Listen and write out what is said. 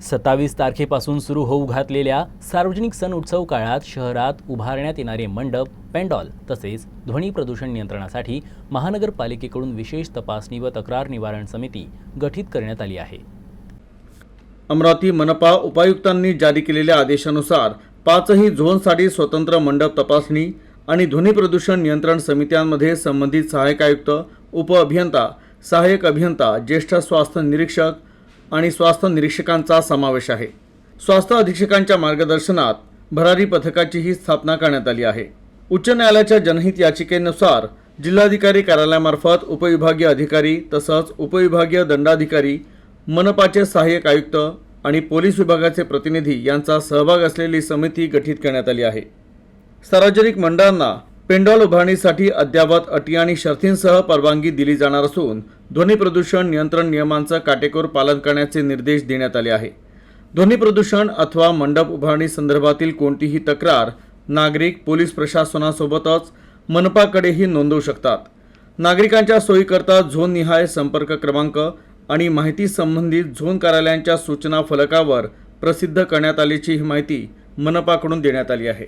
सत्तावीस तारखेपासून सुरू होऊ घातलेल्या सार्वजनिक सण उत्सव काळात शहरात उभारण्यात येणारे मंडप पेंडॉल तसेच ध्वनी प्रदूषण नियंत्रणासाठी महानगरपालिकेकडून विशेष तपासणी व तक्रार निवारण समिती गठीत करण्यात आली आहे. अमरावती मनपा उपायुक्तांनी जारी केलेल्या आदेशानुसार पाचही झोनसाठी स्वतंत्र मंडप तपासणी आणि ध्वनी प्रदूषण नियंत्रण समित्यांमध्ये संबंधित सहाय्यक आयुक्त उपअभियंता सहाय्यक अभियंता ज्येष्ठ स्वास्थ्य निरीक्षक आणि स्वास्थ्य निरीक्षकांचा समावेश आहे. स्वास्थ्य अधीक्षकांच्या मार्गदर्शनात भरारी पथकाचीही स्थापना करण्यात आली आहे. उच्च न्यायालयाच्या जनहित याचिकेनुसार जिल्हाधिकारी कार्यालयामार्फत उपविभागीय अधिकारी तसंच उपविभागीय दंडाधिकारी मनपाचे सहाय्यक आयुक्त आणि पोलीस विभागाचे प्रतिनिधी यांचा सहभाग असलेली समिती गठीत करण्यात आली आहे. सार्वजनिक मंडळांना पेंडॉल उभारणीसाठी अद्यावत अटी आणि शर्तींसह परवानगी दिली जाणार असून ध्वनी प्रदूषण नियंत्रण नियमांचं काटेकोर पालन करण्याचे निर्देश देण्यात आले आहे. ध्वनी प्रदूषण अथवा मंडप उभारणी संदर्भातील कोणतीही तक्रार नागरिक पोलीस प्रशासनासोबतच मनपाकडेही नोंदवू शकतात. नागरिकांच्या सोयीकरता झोन निहाय संपर्क क्रमांक आणि माहिती संबंधित झोन कार्यालयांच्या सूचना फलकावर प्रसिद्ध करण्यात आल्याची ही माहिती मनपाकडून देण्यात आली आहे.